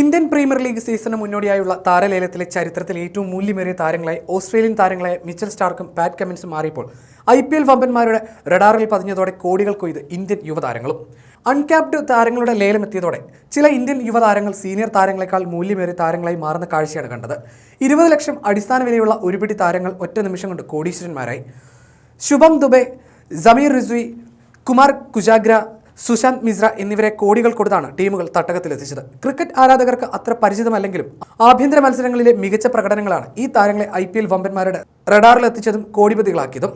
Indian premier league സീസണിന് മുന്നോടിയായുള്ള താരലേലത്തിലെ ചരിത്രത്തിൽ ഏറ്റവും മൂല്യമേറിയ താരങ്ങളായി ഓസ്ട്രേലിയൻ താരങ്ങളായ മിച്ചൽ സ്റ്റാർക്കും പാറ്റ് കമ്മിൻസും മാറിയപ്പോൾ ഐ പി എൽ വമ്പന്മാരുടെ റഡാറിൽ പതിഞ്ഞതോടെ കോടികൾ കൊയ്ത് ഇന്ത്യൻ യുവതാരങ്ങളും. അൺക്യാപ്ഡ് താരങ്ങളുടെ ലേലമെത്തിയതോടെ ചില ഇന്ത്യൻ യുവതാരങ്ങൾ സീനിയർ താരങ്ങളെക്കാൾ മൂല്യമേറിയ താരങ്ങളായി മാറുന്ന കാഴ്ചയാണ് കണ്ടത്. ഇരുപത് ലക്ഷം അടിസ്ഥാന വിലയുള്ള ഒരുപിടി താരങ്ങൾ ഒറ്റ നിമിഷം കൊണ്ട് കോടീശ്വരന്മാരായി. ശുഭം ദുബെ സമീർ റിസ്വി കുമാർ കുജാഗ്ര സുശാന്ത് മിശ്ര എന്നിവരെ കോടികൾ കൊടുത്താണ് ടീമുകൾ തട്ടകത്തിലെത്തിച്ചത് ക്രിക്കറ്റ് ആരാധകർക്ക് അത്ര പരിചിതമല്ലെങ്കിലും ആഭ്യന്തര മത്സരങ്ങളിലെ മികച്ച പ്രകടനങ്ങളാണ് ഈ താരങ്ങളെ ഐ പി എൽ വമ്പന്മാരുടെ റഡാറിലെത്തിച്ചതും കോടിപതികളാക്കിയതും.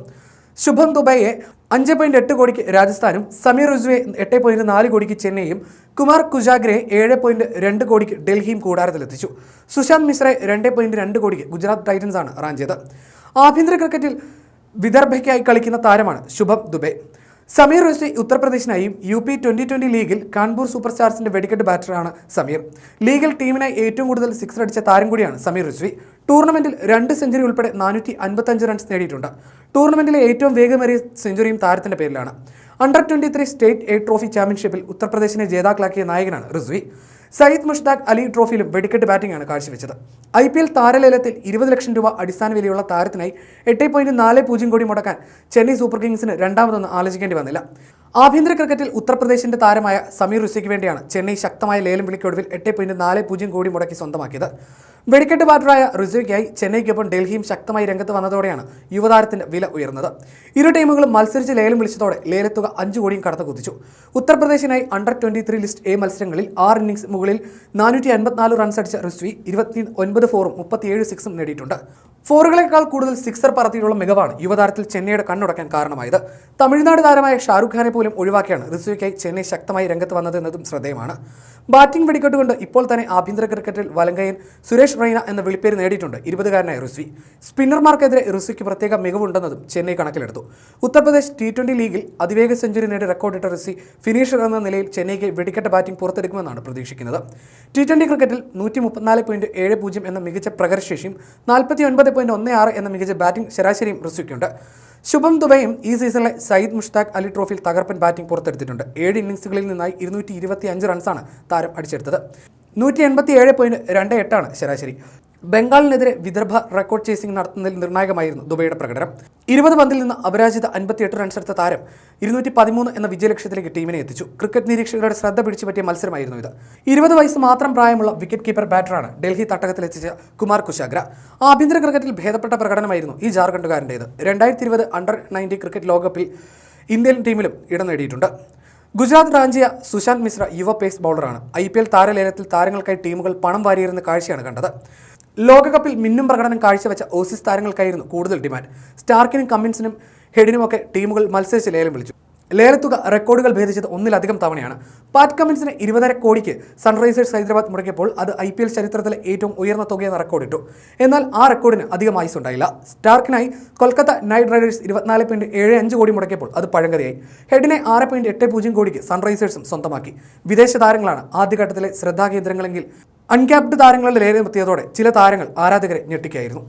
ശുഭം ദുബൈയെ അഞ്ച് പോയിന്റ് എട്ട് കോടിക്ക് രാജസ്ഥാനും സമീർ റിസ്വയെ എട്ട് പോയിന്റ് നാല് കോടിക്ക് ചെന്നൈയും കുമാർ കുജാഗ്രയെ ഏഴ് പോയിന്റ് രണ്ട് കോടിക്ക് ഡൽഹിയും കൂടാരത്തിലെത്തിച്ചു സുശാന്ത് മിശ്രയെ രണ്ട് പോയിന്റ് രണ്ട് കോടിക്ക് ഗുജറാത്ത് ടൈറ്റൻസാണ് റാഞ്ചിയത് ആഭ്യന്തര ക്രിക്കറ്റിൽ വിദർഭയ്ക്കായി കളിക്കുന്ന താരമാണ് ശുഭം ദുബെ. സമീർ റോസി ഉത്തർപ്രദേശിനായും യു പി ട്വന്റി ട്വന്റി ലീഗിൽ കാൺപൂർ സൂപ്പർ സ്റ്റാർസിന്റെ വെടിക്കെട്ട് ബാറ്ററാണ് സമീർ. ലീഗിൽ ടീമിനായി ഏറ്റവും കൂടുതൽ സിക്സർ അടിച്ച താരം കൂടിയാണ് സമീർ റിസ്വി ടൂർണമെന്റിൽ രണ്ട് സെഞ്ചുറി ഉൾപ്പെടെ നാനൂറ്റി അൻപത്തഞ്ച് റൺസ് നേടിയിട്ടുണ്ട്. ടൂർണമെന്റിലെ ഏറ്റവും വേഗമേറിയ സെഞ്ചുറിയും താരത്തിന്റെ പേരിലാണ്. Under twenty three state A trophy ചാമ്പ്യൻഷിപ്പിൽ ഉത്തർപ്രദേശിനെ ജേതാക്കളാക്കിയ നായകനാണ് റിസ്വി സയ്യിദ് മുഷ്താഖ് അലി ട്രോഫിയിലും വെടിക്കെട്ട് ബാറ്റിംഗാണ് കാഴ്ചവെച്ചത്. ഐ പി എൽ താരലേലത്തിൽ ഇരുപത് ലക്ഷം രൂപ അടിസ്ഥാന വിലയുള്ള താരത്തിനായി എട്ട് പോയിന്റ് നാല് പൂജ്യം കോടി മുടക്കാൻ ചെന്നൈ സൂപ്പർ കിങ്സിന് രണ്ടാമതൊന്നും ആലോചിക്കേണ്ടി വന്നില്ല. ആഭ്യന്തര ക്രിക്കറ്റിൽ ഉത്തർപ്രദേശിന്റെ താരമായ സമീർ റുസിക്ക് വേണ്ടിയാണ് ചെന്നൈ ശക്തമായ ലേലം വിളിക്കൊടുവിൽ എട്ട് പോയിന്റ് നാല് പൂജ്യം കോടി മുടക്കി സ്വന്തമാക്കിയത്. വെടിക്കെട്ട് ബാറ്ററായ റിസുവിക്കായി ചെന്നൈക്കൊപ്പം ഡൽഹിയും ശക്തമായി രംഗത്ത് വന്നതോടെയാണ് യുവതാരത്തിന്റെ വില ഉയർന്നത്. ഇരു ടീമുകളും മത്സരിച്ച് ലേലം വിളിച്ചതോടെ ലേലത്തുക അഞ്ചു കോടിയും കടത്ത് കുതിച്ചു. ഉത്തർപ്രദേശിനായി under twenty three list A മത്സരങ്ങളിൽ ആറ് ഇന്നിംഗ്സ് മുകളിൽ നാനൂറ്റി അൻപത്തിനാല് റൺസ് അടിച്ച റിസ്വി ഇരുപത്തി ഒൻപത് ഫോറും മുപ്പത്തിയേഴ് സിക്സും നേടിയിട്ടുണ്ട്. ഫോറുകളെക്കാൾ കൂടുതൽ സിക്സർ പറത്തിയിട്ടുള്ള മികവാണ് യുവതാരത്തിൽ ചെന്നൈയുടെ കണ്ണുടക്കാൻ കാരണമായത്. തമിഴ്നാട് താരമായ ഷാറുഖ് ഖാനെ പോലും ഒഴിവാക്കിയാണ് റിസ്വിക്കായി ചെന്നൈ ശക്തമായി രംഗത്ത് വന്നതെന്നതും ശ്രദ്ധേയമാണ്. ബാറ്റിംഗ് വെടിക്കെട്ടുകൊണ്ട് ഇപ്പോൾ തന്നെ ആഭ്യന്തര ക്രിക്കറ്റിൽ വലങ്കയൻ സുരേഷ് റൈന എന്ന വിളിപ്പേര് നേടിയിട്ടുണ്ട്. ഇരുപതുകാരനായ റിസ്വി സ്പിന്നർമാർക്കെതിരെ റിസ്വിക്ക് പ്രത്യേക മികവുണ്ടെന്നതും ചെന്നൈ കണക്കിലെടുത്തു. ഉത്തർപ്രദേശ് ടി ട്വന്റി ലീഗിൽ അതിവേഗ സെഞ്ചുറി നേടി റെക്കോർഡിട്ട റിസ്വി ഫിനിഷർ എന്ന നിലയിൽ ചെന്നൈക്ക് വെടിക്കെട്ട് ബാറ്റിംഗ് പുറത്തെടുക്കുമെന്നാണ് പ്രതീക്ഷിക്കുന്നത്. ടി ട്വന്റി ക്രിക്കറ്റിൽ നൂറ്റി മുപ്പത്തിനാല് പോയിന്റ് ഏഴ് പൂജ്യം എന്ന മികച്ച പ്രകടശേഷിയും നാൽപ്പത്തി ഒൻപത് ഒന്ന് ആറ് എന്ന മികച്ച ബാറ്റിംഗ് ശരാശരിയും റിസ്വിക്കുണ്ട് ശുഭം ദുബൈയും ഈ സീസണിലെ സയ്യിദ് മുഷ്താഖ് അലി ട്രോഫിയിൽ തകർപ്പൻ ബാറ്റിംഗ് പുറത്തെടുത്തിട്ടുണ്ട്. ഏഴ് ഇന്നിംഗ്സുകളിൽ നിന്നായി ഇരുന്നൂറ്റി റൺസാണ് താരം അടിച്ചെടുത്തത്. നൂറ്റി എൺപത്തി ഏഴ് പോയിന്റ് രണ്ട് എട്ടാണ് ശരാശരി. ബംഗാളിനെതിരെ വിദർഭ റെക്കോർഡ് ചേസിംഗ് നടത്തുന്നതിൽ നിർണായകമായിരുന്നു ദുബൈയുടെ പ്രകടനം. ഇരുപത് പന്തിൽ നിന്ന് അപരാജിത അൻപത്തിയെട്ട് റൺസ് എടുത്ത താരം ഇരുന്നൂറ്റി പതിമൂന്ന് എന്ന വിജയലക്ഷ്യത്തിലേക്ക് ടീമിനെ എത്തിച്ചു. ക്രിക്കറ്റ് നിരീക്ഷകരുടെ ശ്രദ്ധ പിടിച്ചു പറ്റിയ മത്സരമായിരുന്നു ഇത്. ഇരുപത് വയസ്സ് മാത്രം പ്രായമുള്ള വിക്കറ്റ് കീപ്പർ ബാറ്ററാണ് ഡൽഹി തട്ടകത്തിലെത്തിച്ച കുമാർ കുശാഗ്ര. ആഭ്യന്തര ക്രിക്കറ്റിൽ ഭേദപ്പെട്ട പ്രകടനമായിരുന്നു ഈ ജാർഖണ്ഡുകാരന്റേത്. രണ്ടായിരത്തി ഇരുപത് അണ്ടർ നയന്റി ക്രിക്കറ്റ് ലോകകപ്പിൽ ഇന്ത്യൻ ടീമിലും ഇടം നേടിയിട്ടുണ്ട്. ഗുജറാത്ത് റാഞ്ചിയ സുശാന്ത് മിശ്ര യുവ പേസ് ബൗളറാണ് ഐ പി എൽ താരലേലത്തിൽ താരങ്ങൾക്കായി ടീമുകൾ പണം വാരിയിരുന്ന കാഴ്ചയാണ് കണ്ടത്. ലോകകപ്പിൽ മിന്നും പ്രകടനം കാഴ്ചവെച്ച ഓസീസ് താരങ്ങൾക്കായിരുന്നു കൂടുതൽ ഡിമാൻഡ്. സ്റ്റാർക്കിനും കമ്മിൻസിനും ഹെഡിനുമൊക്കെ ടീമുകൾ മത്സരിച്ച് ലേലം വിളിച്ചു. ലേലത്തുക റെക്കോർഡുകൾ ഭേദിച്ചത് ഒന്നിലധികം തവണയാണ്. പാറ്റ് കമ്മിൻസിന് ഇരുപതര കോടിക്ക് സൺറൈസേഴ്സ് ഹൈദരാബാദ് മുടക്കിയപ്പോൾ അത് ഐ പി എൽ ചരിത്രത്തിലെ ഏറ്റവും ഉയർന്ന തുകയെന്ന റെക്കോർഡിട്ടു. എന്നാൽ ആ റെക്കോർഡിന് അധികം ആയുസ് ഉണ്ടായില്ല സ്റ്റാർക്കിനായി കൊൽക്കത്ത നൈറ്റ് റൈഡേഴ്സ് ഇരുപത്തിനാല് പോയിന്റ് ഏഴ് അഞ്ച് കോടി മുടക്കിയപ്പോൾ അത് പഴങ്കതയായി ഹെഡിനെ ആറ് പോയിന്റ് എട്ട് പൂജ്യം കോടിക്ക് സൺറൈസേഴ്സും സ്വന്തമാക്കി. വിദേശ താരങ്ങളാണ് ആദ്യഘട്ടത്തിലെ ശ്രദ്ധാകേന്ദ്രങ്ങളെങ്കിൽ അൺക്യാപ്ഡ് താരങ്ങളുടെ ലേലം എത്തിയതോടെ ചില താരങ്ങൾ ആരാധകരെ ഞെട്ടിക്കായിരുന്നു